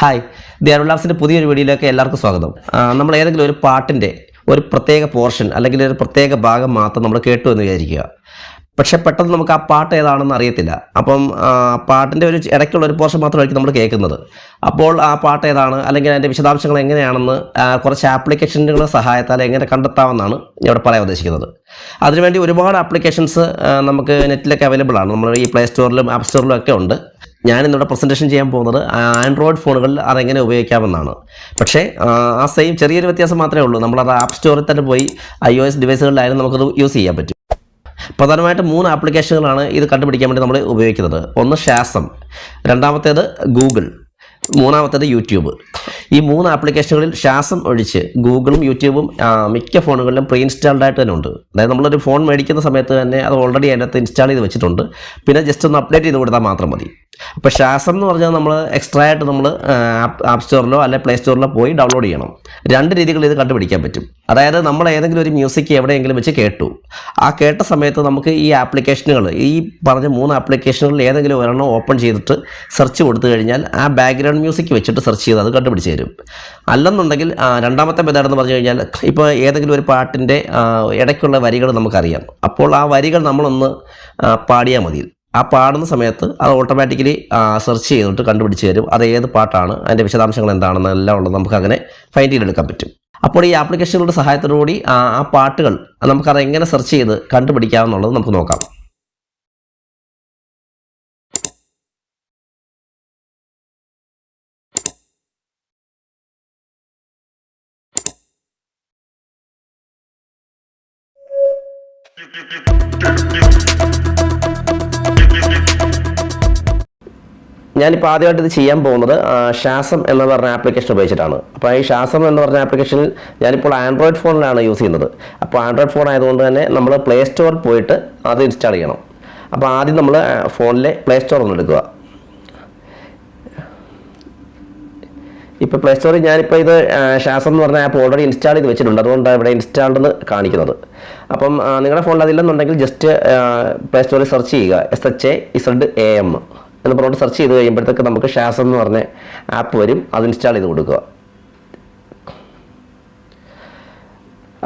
Hi the അരുളാസിന്റെ പുതിയൊരു വീഡിയോയിലേക്ക് എല്ലാവർക്കും സ്വാഗതം. നമ്മൾ ഏതെങ്കിലും ഒരു പാട്ടിന്റെ ഒരു പ്രത്യേക പോർഷൻ അല്ലെങ്കിൽ ഒരു പ്രത്യേക ഭാഗം മാത്രം നമ്മൾ കേട്ടു എന്ന് വിചാരിക്കുക. പക്ഷെ പെട്ടെന്ന് നമുക്ക് ആ പാട്ട് ഏതാണെന്ന് അറിയത്തില്ല. അപ്പം പാട്ടിന്റെ ഒരു ഇടയ്ക്കുള്ള ഒരു പോർഷൻ മാത്രമായിരിക്കും നമ്മൾ കേൾക്കുന്നത്. അപ്പോൾ ആ പാട്ട് ഏതാണ്? അല്ലെങ്കിൽ അതിന്റെ വിശദാംശങ്ങൾ എങ്ങനെയാണെന്ന് കുറച്ച് ആപ്ലിക്കേഷനുകളുടെ സഹായത്താൽ എങ്ങനെ കണ്ടെത്താമെന്നാണ് ഇവിടെ പറയാൻ ഉദ്ദേശിക്കുന്നത്. അതിനുവേണ്ടി ഒരുപാട് ആപ്ലിക്കേഷൻസ് നമുക്ക് നെറ്റിലൊക്കെ അവൈലബിൾ ആണ്. നമ്മൾ ഈ പ്ലേ സ്റ്റോറിലും ആപ്പ് സ്റ്റോറിലും ഒക്കെ ഉണ്ട്. ഞാൻ ഇന്നിവിടെ പ്രസന്റേഷൻ ചെയ്യാൻ പോകുന്നത് ആൻഡ്രോയിഡ് ഫോണുകളിൽ അതെങ്ങനെ ഉപയോഗിക്കാമെന്നാണ്. പക്ഷേ ആ, സെയിം ചെറിയൊരു വ്യത്യാസം മാത്രമേ ഉള്ളൂ. നമ്മൾ അത് ആപ്പ് സ്റ്റോറിൽ തന്നെ പോയി ഐ ഒ എസ് ഡിവൈസുകളിലായാലും നമുക്കത് യൂസ് ചെയ്യാൻ പറ്റും. പ്രധാനമായിട്ട് മൂന്ന് ആപ്ലിക്കേഷനുകളാണ് ഇത് കണ്ടുപിടിക്കാൻ വേണ്ടി നമ്മൾ ഉപയോഗിക്കുന്നത്. ഒന്ന് ഷാസം രണ്ടാമത്തേത് ഗൂഗിൾ മൂന്നാമത്തേത് യൂട്യൂബ്. ഈ മൂന്ന് ആപ്ലിക്കേഷനുകളിൽ ശ്വാസം ഒഴിച്ച് ഗൂഗിളും യൂട്യൂബും മിക്ക ഫോണുകളിലും പ്രീ ഇൻസ്റ്റാൾഡ് ആയിട്ട് തന്നെ ഉണ്ട്. അതായത് നമ്മളൊരു ഫോൺ മേടിക്കുന്ന സമയത്ത് തന്നെ അത് ഓൾറെഡി അതിനകത്ത് ഇൻസ്റ്റാൾ ചെയ്ത് വെച്ചിട്ടുണ്ട്. പിന്നെ ജസ്റ്റ് ഒന്ന് അപ്ഡേറ്റ് ചെയ്ത് കൊടുത്താൽ മാത്രം മതി. അപ്പോൾ ശ്വാസം എന്ന് പറഞ്ഞാൽ നമ്മൾ എക്സ്ട്രാ ആയിട്ട് നമ്മൾ ആപ്പ് സ്റ്റോറിലോ അല്ലെങ്കിൽ പ്ലേ സ്റ്റോറിലോ പോയി ഡൗൺലോഡ് ചെയ്യണം. രണ്ട് രീതികളിൽ ഇത് കണ്ടുപിടിക്കാൻ പറ്റും. അതായത് നമ്മൾ ഏതെങ്കിലും ഒരു മ്യൂസിക് എവിടെയെങ്കിലും വെച്ച് കേട്ടു. ആ കേട്ട സമയത്ത് നമുക്ക് ഈ ആപ്ലിക്കേഷനുകൾ ഈ പറഞ്ഞ മൂന്ന് ആപ്ലിക്കേഷനുകളിൽ ഏതെങ്കിലും ഒരെണ്ണം ഓപ്പൺ ചെയ്തിട്ട് സെർച്ച് കൊടുത്തു കഴിഞ്ഞാൽ ആ ബാക്ക്ഗ്രൗണ്ട് മ്യൂസിക് വെച്ചിട്ട് സെർച്ച് ചെയ്ത് അത് കണ്ടുപിടിച്ച് തരും. അല്ലെന്നുണ്ടെങ്കിൽ രണ്ടാമത്തെ മെത്തേഡ് എന്ന് പറഞ്ഞു കഴിഞ്ഞാൽ ഇപ്പോൾ ഏതെങ്കിലും ഒരു പാട്ടിന്റെ ഇടയ്ക്കുള്ള വരികൾ നമുക്കറിയാം. അപ്പോൾ ആ വരികൾ നമ്മളൊന്ന് പാടിയാൽ മതി. ആ പാടുന്ന സമയത്ത് അത് ഓട്ടോമാറ്റിക്കലി സെർച്ച് ചെയ്തിട്ട് കണ്ടുപിടിച്ച് തരും. അത് ഏത് പാട്ടാണ് അതിന്റെ വിശദാംശങ്ങൾ എന്താണെന്നെല്ലാം ഉള്ളത് നമുക്ക് അങ്ങനെ ഫൈൻഡ് ചെയ്തെടുക്കാൻ പറ്റും. അപ്പോൾ ഈ ആപ്ലിക്കേഷനുകളുടെ സഹായത്തോടുകൂടി ആ പാട്ടുകൾ നമുക്കത് എങ്ങനെ സെർച്ച് ചെയ്ത് കണ്ടുപിടിക്കാമെന്നുള്ളത് നമുക്ക് നോക്കാം. ഞാനിപ്പോൾ ആദ്യമായിട്ട് ഇത് ചെയ്യാൻ പോകുന്നത് ഷാസം എന്ന് പറഞ്ഞ ആപ്ലിക്കേഷൻ ഉപയോഗിച്ചിട്ടാണ്. അപ്പോൾ ഈ ഷാസം എന്ന് പറഞ്ഞ ആപ്ലിക്കേഷനിൽ ഞാനിപ്പോൾ ആൻഡ്രോയിഡ് ഫോണിലാണ് യൂസ് ചെയ്യുന്നത്. അപ്പോൾ ആൻഡ്രോയിഡ് ഫോൺ ആയതുകൊണ്ട് തന്നെ നമ്മൾ പ്ലേ സ്റ്റോറിൽ പോയിട്ട് അത് ഇൻസ്റ്റാൾ ചെയ്യണം. അപ്പോൾ ആദ്യം നമ്മൾ ഫോണിലെ പ്ലേ സ്റ്റോർ ഒന്ന് എടുക്കുക. ഇപ്പോൾ പ്ലേ സ്റ്റോറിൽ ഞാനിപ്പോൾ ഇത് ഷാസം എന്ന് പറഞ്ഞ ആപ്പ് ഓൾറെഡി ഇൻസ്റ്റാൾ ചെയ്ത് വെച്ചിട്ടുണ്ട്. അതുകൊണ്ടാണ് ഇവിടെ ഇൻസ്റ്റാൾഡ് എന്ന് കാണിക്കുന്നത്. അപ്പം നിങ്ങളുടെ ഫോണിൽ അതില്ലെന്നുണ്ടെങ്കിൽ ജസ്റ്റ് പ്ലേ സ്റ്റോറിൽ സെർച്ച് ചെയ്യുക. S H A Z A M എന്ന് പറഞ്ഞുകൊണ്ട് സെർച്ച് ചെയ്ത് കഴിയുമ്പോഴത്തേക്ക് നമുക്ക് ഷാസ് എന്ന് പറഞ്ഞ ആപ്പ് വരും. അത് ഇൻസ്റ്റാൾ ചെയ്ത് കൊടുക്കുക.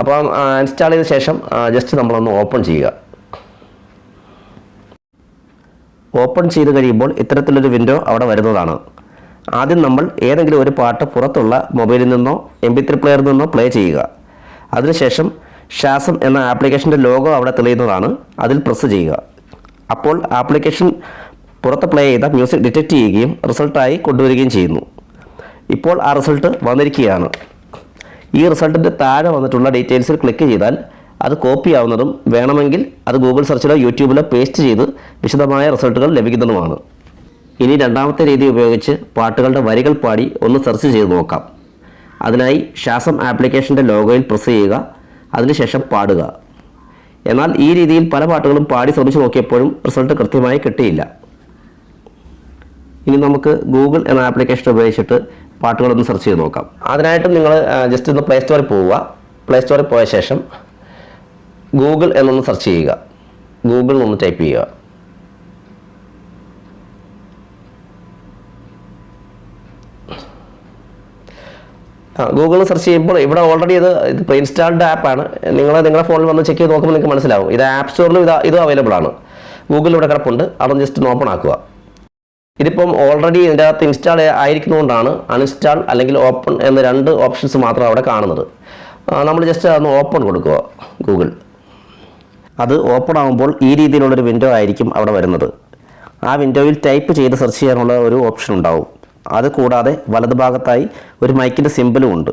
അപ്പോൾ ഇൻസ്റ്റാൾ ചെയ്ത ശേഷം ജസ്റ്റ് നമ്മളൊന്ന് ഓപ്പൺ ചെയ്യുക. ഓപ്പൺ ചെയ്ത് കഴിയുമ്പോൾ ഇത്തരത്തിലൊരു വിൻഡോ അവിടെ വരുന്നതാണ്. ആദ്യം നമ്മൾ ഏതെങ്കിലും ഒരു പാട്ട് പുറത്തുള്ള മൊബൈലിൽ നിന്നോ എം പി ത്രീ പ്ലെയറിൽ നിന്നോ പ്ലേ ചെയ്യുക. അതിനുശേഷം ഷാസം എന്ന ആപ്ലിക്കേഷന്റെ ലോഗോ അവിടെ തെളിയുന്നതാണ്. അതിൽ പ്രസ് ചെയ്യുക. അപ്പോൾ ആപ്ലിക്കേഷൻ പുറത്ത് പ്ലേ ചെയ്ത മ്യൂസിക് ഡിറ്റക്റ്റ് ചെയ്യുകയും റിസൾട്ടായി കൊണ്ടുവരികയും ചെയ്യുന്നു. ഇപ്പോൾ ആ റിസൾട്ട് വന്നിരിക്കുകയാണ്. ഈ റിസൾട്ടിന്റെ താഴെ വന്നിട്ടുള്ള ഡീറ്റെയിൽസിൽ ക്ലിക്ക് ചെയ്താൽ അത് കോപ്പി ആവുന്നതും വേണമെങ്കിൽ അത് ഗൂഗിൾ സെർച്ചിലോ യൂട്യൂബിലോ പേസ്റ്റ് ചെയ്ത് വിശദമായ റിസൾട്ടുകൾ ലഭിക്കുന്നതുമാണ്. ഇനി രണ്ടാമത്തെ രീതി ഉപയോഗിച്ച് പാട്ടുകളുടെ വരികൾ പാടി ഒന്ന് സെർച്ച് ചെയ്ത് നോക്കാം. അതിനായി ശ്വാസം ആപ്ലിക്കേഷന്റെ ലോഗോയിൽ പ്രസ് ചെയ്യുക അതിനുശേഷം പാടുക. എന്നാൽ ഈ രീതിയിൽ പല പാട്ടുകളും പാടി ശ്രമിച്ചു നോക്കിയപ്പോഴും റിസൾട്ട് കൃത്യമായി കിട്ടിയില്ല. ഇനി നമുക്ക് ഗൂഗിൾ എന്ന ആപ്ലിക്കേഷൻ ഉപയോഗിച്ചിട്ട് പാട്ടുകളൊന്ന് സെർച്ച് ചെയ്ത് നോക്കാം. അതിനായിട്ട് നിങ്ങൾ ജസ്റ്റ് ഒന്ന് പ്ലേ സ്റ്റോറിൽ പോവുക. പ്ലേ സ്റ്റോറിൽ പോയ ശേഷം ഗൂഗിൾ എന്നൊന്ന് സെർച്ച് ചെയ്യുക. ഗൂഗിൾ ഒന്ന് ടൈപ്പ് ചെയ്യുക. ആ ഗൂഗിൾ സെർച്ച് ചെയ്യുമ്പോൾ ഇവിടെ ഓൾറെഡി ഇത് ഇത് പ്രീ ഇൻസ്റ്റാൾഡ് ആപ്പാണ് നിങ്ങൾ നിങ്ങളുടെ ഫോണിൽ വന്ന് ചെക്ക് ചെയ്ത് നോക്കുമ്പോൾ നിങ്ങൾക്ക് മനസ്സിലാവും. ഇത് ആപ്പ് സ്റ്റോറിലും ഇത് ഇത് അവൈലബിൾ ആണ്. ഗൂഗിൾ ഇവിടെ കിടപ്പുണ്ട്. അതൊന്ന് ജസ്റ്റ് ഒന്ന് ഓപ്പൺ ആക്കുക. ഇതിപ്പം ഓൾറെഡി ഇതിന്റെ അകത്ത് ഇൻസ്റ്റാൾ ആയിരിക്കുന്നതുകൊണ്ടാണ് അൺഇൻസ്റ്റാൾ അല്ലെങ്കിൽ ഓപ്പൺ എന്ന രണ്ട് ഓപ്ഷൻസ് മാത്രം അവിടെ കാണുന്നത്. നമ്മൾ ജസ്റ്റ് അതൊന്ന് ഓപ്പൺ കൊടുക്കുക ഗൂഗിൾ അത് ഓപ്പൺ ആകുമ്പോൾ ഈ രീതിയിലുള്ളൊരു വിൻഡോ ആയിരിക്കും അവിടെ വരുന്നത്. ആ വിൻഡോയിൽ ടൈപ്പ് ചെയ്ത് സെർച്ച് ചെയ്യാനുള്ള ഒരു ഓപ്ഷൻ ഉണ്ടാവും. അത് കൂടാതെ വലതുഭാഗത്തായി ഒരു മൈക്കിന്റെ സിമ്പിളും ഉണ്ട്.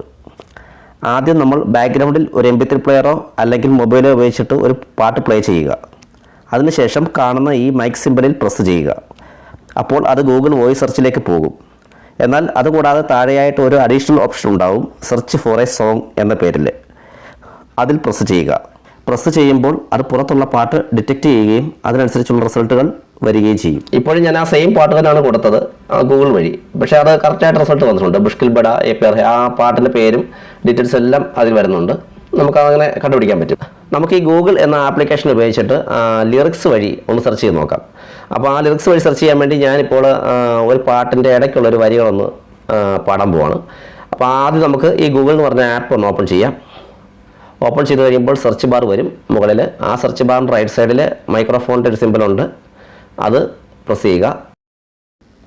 ആദ്യം നമ്മൾ ബാക്ക്ഗ്രൗണ്ടിൽ ഒരു എം പി ത്രീ പ്ലെയറോ അല്ലെങ്കിൽ മൊബൈലോ ഉപയോഗിച്ചിട്ട് ഒരു പാട്ട് പ്ലേ ചെയ്യുക. അതിനുശേഷം കാണുന്ന ഈ മൈക്ക് സിമ്പിളിൽ പ്രസ് ചെയ്യുക. അപ്പോൾ അത് ഗൂഗിൾ വോയിസ് സെർച്ചിലേക്ക് പോകും. എന്നാൽ അതുകൂടാതെ താഴെയായിട്ട് ഒരു അഡീഷണൽ ഓപ്ഷൻ ഉണ്ടാവും. സെർച്ച് ഫോർ എ സോങ് എന്ന പേരിൽ. അതിൽ പ്രസ് ചെയ്യുക. പ്രസ് ചെയ്യുമ്പോൾ അത് പുറത്തുള്ള പാട്ട് ഡിറ്റക്റ്റ് ചെയ്യുകയും അതിനനുസരിച്ചുള്ള റിസൾട്ടുകൾ വരികയും ചെയ്യും. ഇപ്പോഴും ഞാൻ ആ സെയിം പാട്ട് തന്നെയാണ് കൊടുത്തത് ഗൂഗിൾ വഴി. പക്ഷേ അത് കറക്റ്റായിട്ട് റിസൾട്ട് വന്നിട്ടുണ്ട്. ബുഷ്കിൽ ബഡ എ പേർ ആ പാട്ടിന്റെ പേരും ഡീറ്റെയിൽസ് എല്ലാം അതിൽ വരുന്നുണ്ട്. നമുക്ക് അങ്ങനെ കണ്ടുപിടിക്കാൻ പറ്റും. നമുക്ക് ഈ ഗൂഗിൾ എന്ന ആപ്ലിക്കേഷൻ ഉപയോഗിച്ചിട്ട് ലിറിക്സ് വഴി ഒന്ന് സെർച്ച് ചെയ്ത് നോക്കാം. അപ്പോൾ ആ ലിറിക്സ് വഴി സെർച്ച് ചെയ്യാൻ വേണ്ടി ഞാനിപ്പോൾ ഒരു പാട്ടിന്റെ ഇടയ്ക്കുള്ള ഒരു വരികളൊന്ന് പാടാൻ പോവാണ്. അപ്പോൾ ആദ്യം നമുക്ക് ഈ ഗൂഗിൾ എന്ന് പറഞ്ഞ ആപ്പ് ഒന്ന് ഓപ്പൺ ചെയ്യാം. ഓപ്പൺ ചെയ്ത് കഴിയുമ്പോൾ സെർച്ച് ബാർ വരും. മുകളിൽ ആ സെർച്ച് ബാറിന്റെ റൈറ്റ് സൈഡിൽ മൈക്രോഫോണിന്റെ ഒരു സിമ്പിളുണ്ട് അത് പ്രസ് ചെയ്യുക.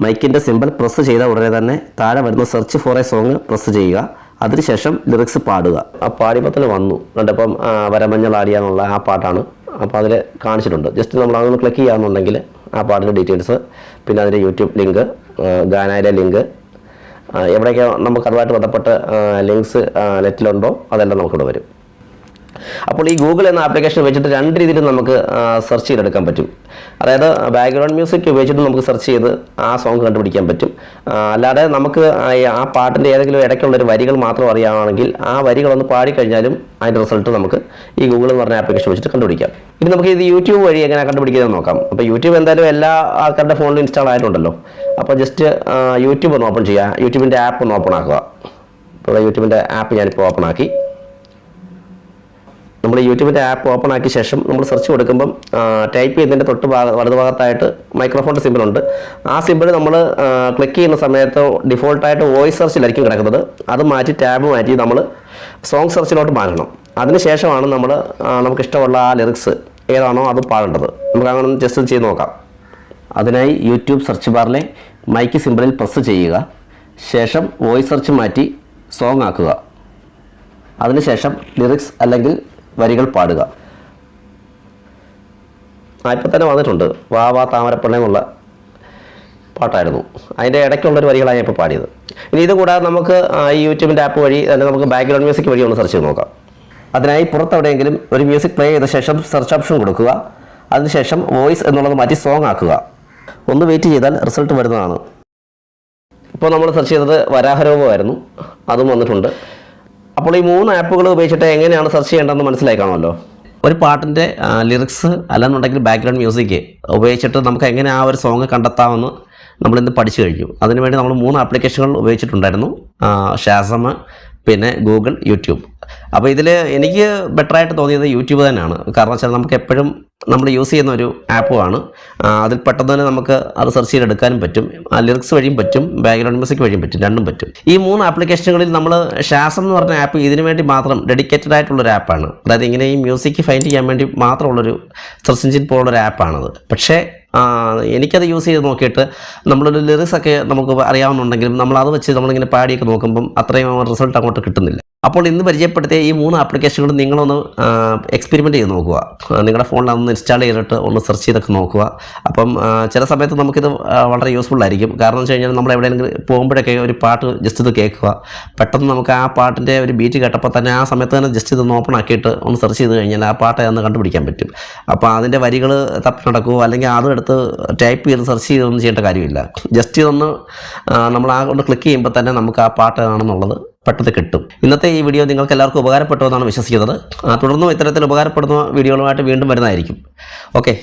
മൈക്കിന്റെ സിമ്പിൾ പ്രസ് ചെയ്ത ഉടനെ തന്നെ താഴെ വരുന്ന search for a song press ചെയ്യുക. അതിനുശേഷം ലിറിക്സ് പാടുക. ആ പാടിയപ്പോൾ തന്നെ വന്നു. കണ്ടപ്പം വരമഞ്ഞൾ വരമഞ്ഞളാടിയ എന്നുള്ള ആ പാട്ടാണ്. അപ്പോൾ അതിൽ കാണിച്ചിട്ടുണ്ട്. ജസ്റ്റ് നമ്മൾ അതൊന്ന് ക്ലിക്ക് ചെയ്യാമെന്നുണ്ടെങ്കിൽ ആ പാട്ടിന്റെ ഡീറ്റെയിൽസ് പിന്നെ അതിന്റെ യൂട്യൂബ് ലിങ്ക് ഗാനയിലെ ലിങ്ക് എവിടെയൊക്കെ നമുക്ക് അതുമായിട്ട് ബന്ധപ്പെട്ട് ലിങ്ക്സ് നെറ്റിലുണ്ടോ അതെല്ലാം നമുക്കിവിടെ വരും. അപ്പോൾ ഈ ഗൂഗിൾ എന്ന ആപ്ലിക്കേഷൻ വെച്ചിട്ട് രണ്ട് രീതിയിൽ നമുക്ക് സെർച്ച് ചെയ്തെടുക്കാൻ പറ്റും. അതായത് ബാക്ക്ഗ്രൗണ്ട് മ്യൂസിക് ഉപയോഗിച്ചിട്ട് നമുക്ക് സെർച്ച് ചെയ്ത് ആ സോങ് കണ്ടുപിടിക്കാൻ പറ്റും. അല്ലാതെ നമുക്ക് ആ പാട്ടിന്റെ ഏതെങ്കിലും ഇടയ്ക്കുള്ള ഒരു വരികൾ മാത്രം അറിയാമെങ്കിൽ ആ വരികളൊന്ന് പാടിക്കഴിഞ്ഞാലും അതിന്റെ റിസൾട്ട് നമുക്ക് ഈ ഗൂഗിൾ എന്ന് പറഞ്ഞ ആപ്ലിക്കേഷൻ വെച്ചിട്ട് കണ്ടുപിടിക്കാം. ഇനി നമുക്ക് ഇത് യൂട്യൂബ് വഴി എങ്ങനെ കണ്ടുപിടിക്കുന്നത് നോക്കാം. അപ്പോൾ യൂട്യൂബ് എന്തായാലും എല്ലാ ആൾക്കാരുടെ ഫോണിലും ഇൻസ്റ്റാൾ ആയിട്ടുണ്ടല്ലോ. അപ്പോൾ ജസ്റ്റ് യൂട്യൂബ് ഒന്ന് ഓപ്പൺ ചെയ്യുക യൂട്യൂബിന്റെ ആപ്പ് ഒന്ന് ഓപ്പൺ ആക്കുക. അപ്പോൾ യൂട്യൂബിന്റെ ആപ്പ് ഞാനിപ്പോൾ ഓപ്പൺ ആക്കി. നമ്മൾ യൂട്യൂബിന്റെ ആപ്പ് ഓപ്പൺ ആക്കിയ ശേഷം നമ്മൾ സെർച്ച് കൊടുക്കുമ്പം ടൈപ്പ് ചെയ്യുന്നതിന്റെ തൊട്ട് ഭാഗ വലതുഭാഗത്തായിട്ട് മൈക്രോഫോണിന്റെ സിമ്പിളുണ്ട് ആ സിമ്പിൾ നമ്മൾ ക്ലിക്ക് ചെയ്യുന്ന സമയത്ത് ഡിഫോൾട്ടായിട്ട് വോയിസ് സെർച്ചിലായിരിക്കും കിടക്കുന്നത്. അത് മാറ്റി ടാബ് മാറ്റി നമ്മൾ സോങ് സെർച്ചിലോട്ട് മാറ്റണം. അതിനുശേഷമാണ് നമ്മൾ നമുക്ക് ഇഷ്ടമുള്ള ആ ലിറിക്സ് ഏതാണോ അത് പാടേണ്ടത്. നമുക്ക് അങ്ങനെ ജസ്റ്റ് ചെയ്ത് നോക്കാം. അതിനായി യൂട്യൂബ് സെർച്ച് ബാറിലെ മൈക്ക് സിമ്പിളിൽ പ്രസ് ചെയ്യുക. ശേഷം വോയിസ് സെർച്ച് മാറ്റി സോങ് ആക്കുക. അതിനുശേഷം ലിറിക്സ് അല്ലെങ്കിൽ വരികൾ പാടുക. ഇപ്പം തന്നെ വന്നിട്ടുണ്ട്. വാ വാ താമരപ്പള്ളി എന്നുള്ള പാട്ടായിരുന്നു. അതിന്റെ ഇടയ്ക്കുള്ളൊരു വരികളാണ് ഞാൻ ഇപ്പോൾ പാടിയത്. ഇനി ഇത് കൂടാതെ നമുക്ക് ഈ യൂട്യൂബിന്റെ ആപ്പ് വഴി തന്നെ നമുക്ക് ബാക്ക്ഗ്രൗണ്ട് മ്യൂസിക് വഴി ഒന്ന് സെർച്ച് ചെയ്ത് നോക്കാം. അതിനായി പുറത്തെവിടെയെങ്കിലും ഒരു മ്യൂസിക് പ്ലേ ചെയ്ത ശേഷം സെർച്ച് ഓപ്ഷൻ കൊടുക്കുക. അതിനുശേഷം വോയിസ് എന്നുള്ളത് മാറ്റി സോങ് ആക്കുക. ഒന്ന് വെയിറ്റ് ചെയ്താൽ റിസൾട്ട് വരുന്നതാണ്. ഇപ്പോൾ നമ്മൾ സെർച്ച് ചെയ്തത് വരാഹരോപമായിരുന്നു അതും വന്നിട്ടുണ്ട്. അപ്പോൾ ഈ മൂന്ന് ആപ്പുകൾ ഉപയോഗിച്ചിട്ട് എങ്ങനെയാണ് സെർച്ച് ചെയ്യേണ്ടതെന്ന് മനസ്സിലായി കാണുമല്ലോ. ഒരു പാട്ടിന്റെ ലിറിക്സ് അല്ലെന്നുണ്ടെങ്കിൽ ബാക്ക്ഗ്രൗണ്ട് മ്യൂസിക് ഉപയോഗിച്ചിട്ട് നമുക്ക് എങ്ങനെ ആ ഒരു സോങ് കണ്ടെത്താമെന്ന് നമ്മളിന്ന് പഠിച്ചു കഴിഞ്ഞു. അതിനുവേണ്ടി നമ്മൾ മൂന്ന് ആപ്ലിക്കേഷനുകൾ ഉപയോഗിച്ചിട്ടുണ്ടായിരുന്നു. ഷാസമ് പിന്നെ ഗൂഗിൾ യൂട്യൂബ് അപ്പോൾ ഇതിൽ എനിക്ക് ബെറ്ററായിട്ട് തോന്നിയത് യൂട്യൂബ് തന്നെയാണ്. കാരണം വെച്ചാൽ നമുക്ക് എപ്പോഴും നമ്മൾ യൂസ് ചെയ്യുന്ന ഒരു ആപ്പുമാണ് അതിൽ പെട്ടെന്ന് തന്നെ നമുക്ക് അത് സെർച്ച് ചെയ്തെടുക്കാനും പറ്റും. ആ ലിറിക്സ് വഴിയും പറ്റും. ബാക്ക്ഗ്രൗണ്ട് മ്യൂസിക് വഴിയും പറ്റും. രണ്ടും പറ്റും. ഈ മൂന്ന് ആപ്ലിക്കേഷനുകളിൽ നമ്മൾ ഷാസം എന്ന് പറഞ്ഞ ആപ്പ് ഇതിനു വേണ്ടി മാത്രം ഡെഡിക്കേറ്റഡ് ആയിട്ടുള്ള ഒരു ആപ്പാണ് അതായത് ഇങ്ങനെ ഈ മ്യൂസിക് ഫൈൻഡ് ചെയ്യാൻ വേണ്ടി മാത്രമുള്ളൊരു സെർച്ച് എഞ്ചിൻ പോലുള്ളൊരു ആപ്പാണത് പക്ഷേ എനിക്കത് യൂസ് ചെയ്ത് നോക്കിയിട്ട് നമ്മളൊരു ലിറിക്സ് ഒക്കെ നമുക്ക് അറിയാവുന്നുണ്ടെങ്കിലും നമ്മൾ അത് വെച്ച് നമ്മളിങ്ങനെ പാടിയൊക്കെ നോക്കുമ്പം അത്രയും റിസൾട്ട് അങ്ങോട്ട് കിട്ടുന്നില്ല. അപ്പോൾ ഇന്ന് പരിചയപ്പെടുത്തിയ ഈ മൂന്ന് ആപ്ലിക്കേഷനുകളും നിങ്ങളൊന്ന് എക്സ്പെരിമെന്റ് ചെയ്ത് നോക്കുക. നിങ്ങളുടെ ഫോണിൽ അതൊന്ന് ഇൻസ്റ്റാൾ ചെയ്തിട്ട് ഒന്ന് സെർച്ച് ചെയ്തൊക്കെ നോക്കുക. അപ്പം ചില സമയത്ത് നമുക്കിത് വളരെ യൂസ്ഫുൾ ആയിരിക്കും. കാരണം എന്ന് വെച്ച് കഴിഞ്ഞാൽ നമ്മൾ എവിടെയെങ്കിലും പോകുമ്പോഴൊക്കെ ഒരു പാട്ട് ജസ്റ്റ് ഇത് കേൾക്കുക. പെട്ടെന്ന് നമുക്ക് ആ പാട്ടിന്റെ ഒരു ബീറ്റ് കേട്ടപ്പോൾ തന്നെ ആ സമയത്ത് തന്നെ ജസ്റ്റ് ഇതൊന്ന് ഓപ്പൺ ആക്കിയിട്ട് ഒന്ന് സെർച്ച് ചെയ്ത് കഴിഞ്ഞാൽ ആ പാട്ട് ഒന്ന് കണ്ടുപിടിക്കാൻ പറ്റും. അപ്പോൾ അതിന്റെ വരികൾ തപ്പി നടക്കുമോ അല്ലെങ്കിൽ അതും എടുത്ത് ടൈപ്പ് ചെയ്ത് സെർച്ച് ചെയ്തൊന്നും ചെയ്യേണ്ട കാര്യമില്ല. ജസ്റ്റ് ഇതൊന്ന് നമ്മൾ ആ കൊണ്ട് ക്ലിക്ക് ചെയ്യുമ്പോൾ തന്നെ നമുക്ക് ആ പാട്ട് പെട്ടെന്ന് കിട്ടും. ഇന്നത്തെ ഈ വീഡിയോ നിങ്ങൾക്ക് എല്ലാവർക്കും ഉപകാരപ്പെട്ടു എന്നാണ് വിശ്വസിക്കുന്നത്. തുടർന്നും ഇത്തരത്തിൽ ഉപകാരപ്പെടുന്ന വീഡിയോകളുമായിട്ട് വീണ്ടും വരുന്നതായിരിക്കും. ഓക്കെ.